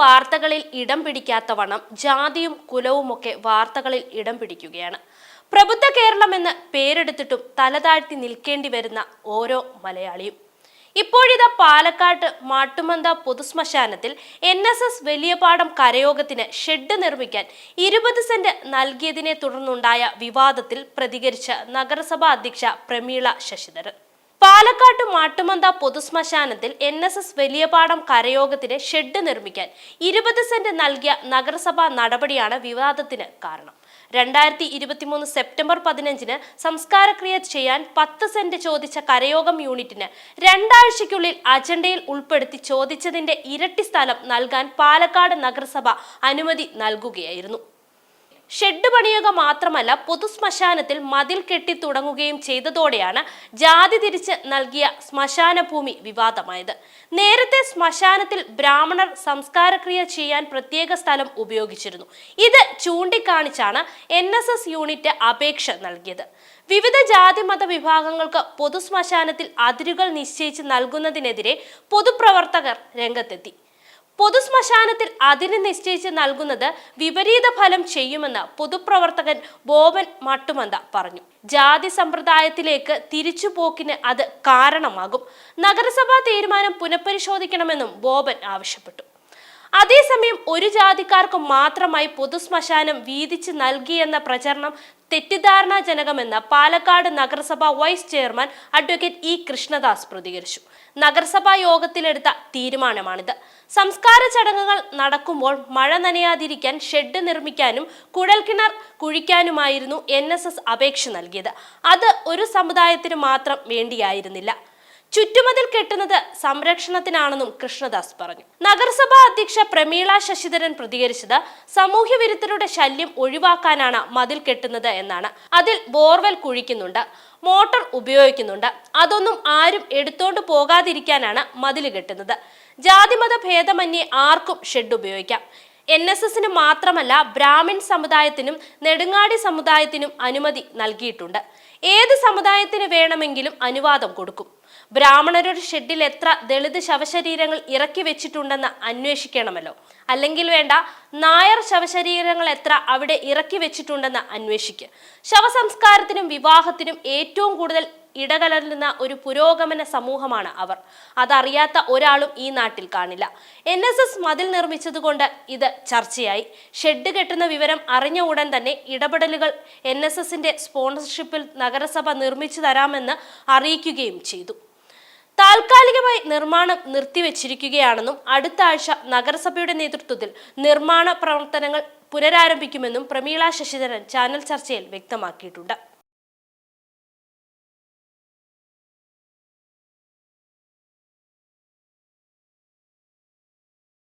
വാർത്തകളിൽ ഇടം പിടിക്കാത്തവണ്ണം ജാതിയും കുലവുമൊക്കെ വാർത്തകളിൽ ഇടം പിടിക്കുകയാണ്. പ്രബുദ്ധ കേരളം എന്ന് പേരെടുത്തിട്ടും തലതാഴ്ത്തി നിൽക്കേണ്ടി വരുന്ന ഓരോ മലയാളിയും. ഇപ്പോഴിതാ പാലക്കാട്ട് മാട്ടുമന്ത പൊതുശ്മശാനത്തിൽ എൻ എസ് എസ് വലിയപാടം കരയോഗത്തിന് ഷെഡ് നിർമ്മിക്കാൻ ഇരുപത് സെന്റ് നൽകിയതിനെ തുടർന്നുണ്ടായ വിവാദത്തിൽ പ്രതികരിച്ച നഗരസഭാ അധ്യക്ഷ പ്രമീള ശശിധരൻ. പാലക്കാട്ട് മാട്ടുമന്ത പൊതുശ്മശാനത്തിൽ എൻ എസ് എസ് വലിയപാടം കരയോഗത്തിന് ഷെഡ് നിർമ്മിക്കാൻ ഇരുപത് സെന്റ് നൽകിയ നഗരസഭാ നടപടിയാണ് വിവാദത്തിന് കാരണം. രണ്ടായിരത്തി ഇരുപത്തിമൂന്ന് സെപ്റ്റംബർ പതിനഞ്ചിന് സംസ്കാരക്രിയ ചെയ്യാൻ പത്ത് സെന്റ് ചോദിച്ച കരയോഗം യൂണിറ്റിന് രണ്ടാഴ്ചയ്ക്കുള്ളിൽ അജണ്ടയിൽ ഉൾപ്പെടുത്തി ചോദിച്ചതിന്റെ ഇരട്ടി സ്ഥലം നൽകാൻ പാലക്കാട് നഗരസഭ അനുമതി നൽകുകയായിരുന്നു. ഷെഡ് പണിയുക മാത്രമല്ല പൊതുശ്മശാനത്തിൽ മതിൽ കെട്ടി തുടങ്ങുകയും ചെയ്തതോടെയാണ് ജാതി തിരിച്ച് നൽകിയ ശ്മശാന ഭൂമി വിവാദമായത്. നേരത്തെ ശ്മശാനത്തിൽ ബ്രാഹ്മണർ സംസ്കാരക്രിയ ചെയ്യാൻ പ്രത്യേക സ്ഥലം ഉപയോഗിച്ചിരുന്നു. ഇത് ചൂണ്ടിക്കാണിച്ചാണ് എൻ എസ് എസ് യൂണിറ്റ് അപേക്ഷ നൽകിയത്. വിവിധ ജാതി മത വിഭാഗങ്ങൾക്ക് പൊതുശ്മശാനത്തിൽ അതിരുകൾ നിശ്ചയിച്ച് നൽകുന്നതിനെതിരെ പൊതുപ്രവർത്തകർ രംഗത്തെത്തി. പൊതുശ്മശാനത്തിൽ അതിന് നിശ്ചയിച്ച് നൽകുന്നത് വിപരീത ഫലം ചെയ്യുമെന്ന് പൊതുപ്രവർത്തകൻ ബോബൻ മട്ടുമന്ത പറഞ്ഞു. ജാതി സമ്പ്രദായത്തിലേക്ക് തിരിച്ചുപോക്കിന് അത് കാരണമാകും. നഗരസഭാ തീരുമാനം പുനഃപരിശോധിക്കണമെന്നും ബോബൻ ആവശ്യപ്പെട്ടു. അതേസമയം ഒരു ജാതിക്കാർക്ക് മാത്രമായി പൊതുശ്മശാനം വീതിച്ച് നൽകിയെന്ന പ്രചരണം തെറ്റിദ്ധാരണാജനകമെന്ന് പാലക്കാട് നഗരസഭ vice chairman advocate E Krishnadas പ്രതികരിച്ചു. നഗരസഭാ യോഗത്തിലെടുത്ത തീരുമാനമാണിത്. സംസ്കാര ചടങ്ങുകൾ നടക്കുമ്പോൾ മഴ നനയാതിരിക്കാൻ ഷെഡ് നിർമ്മിക്കാനും കുഴൽക്കിണർ കുഴിക്കാനുമായിരുന്നു എൻ അപേക്ഷ നൽകിയത്. അത് ഒരു സമുദായത്തിന് മാത്രം വേണ്ടിയായിരുന്നില്ല. ചുറ്റുമതിൽ കെട്ടുന്നത് സംരക്ഷണത്തിനാണെന്നും കൃഷ്ണദാസ് പറഞ്ഞു. നഗരസഭാ അധ്യക്ഷ പ്രമീള ശശിധരൻ പ്രതികരിച്ചത് സാമൂഹ്യ വിരുദ്ധരുടെ ശല്യം ഒഴിവാക്കാനാണ് മതിൽ കെട്ടുന്നത് എന്നാണ്. അതിൽ ബോർവെൽ കുഴിക്കുന്നുണ്ട് മോട്ടോർ ഉപയോഗിക്കുന്നുണ്ട്. അതൊന്നും ആരും എടുത്തോണ്ട് പോകാതിരിക്കാനാണ് മതിൽ കെട്ടുന്നത്. ജാതിമത ഭേദമന്യേ ആർക്കും ഷെഡ് ഉപയോഗിക്കാം. എൻ എസ് എസിന് മാത്രമല്ല ബ്രാഹ്മിൺ സമുദായത്തിനും നെടുങ്ങാടി സമുദായത്തിനും അനുമതി നൽകിയിട്ടുണ്ട്. ഏത് സമുദായത്തിന് വേണമെങ്കിലും അനുവാദം കൊടുക്കും. ബ്രാഹ്മണരുടെ ഷെഡിൽ എത്ര ദളിത് ശവശരീരങ്ങൾ ഇറക്കി വെച്ചിട്ടുണ്ടെന്ന് അന്വേഷിക്കണമല്ലോ. അല്ലെങ്കിൽ വേണ്ട നായർ ശവശരീരങ്ങൾ എത്ര അവിടെ ഇറക്കി വെച്ചിട്ടുണ്ടെന്ന് അന്വേഷിക്കുക ശവസംസ്കാരത്തിനും വിവാഹത്തിനും ഏറ്റവും കൂടുതൽ ഇടകലരുന്ന ഒരു പുരോഗമന സമൂഹമാണ് അവർ. അതറിയാത്ത ഒരാളും ഈ നാട്ടിൽ കാണില്ല. എൻ എസ് എസ് മതിൽ നിർമ്മിച്ചതുകൊണ്ട് ഇത് ചർച്ചയായി. ഷെഡ് കെട്ടുന്ന വിവരം അറിഞ്ഞ ഉടൻ തന്നെ ഇടപെടലുകൾ എൻ എസ് എസിന്റെ സ്പോൺസർഷിപ്പിൽ നഗരസഭ നിർമ്മിച്ചു തരാമെന്ന് അറിയിക്കുകയും ചെയ്തു. താൽക്കാലികമായി നിർമ്മാണം നിർത്തിവെച്ചിരിക്കുകയാണെന്നും അടുത്ത ആഴ്ച നഗരസഭയുടെ നേതൃത്വത്തിൽ നിർമ്മാണ പ്രവർത്തനങ്ങൾ പുനരാരംഭിക്കുമെന്നും പ്രമീള ശശിധരൻ ചാനൽ ചർച്ചയിൽ വ്യക്തമാക്കിയിട്ടുണ്ട്.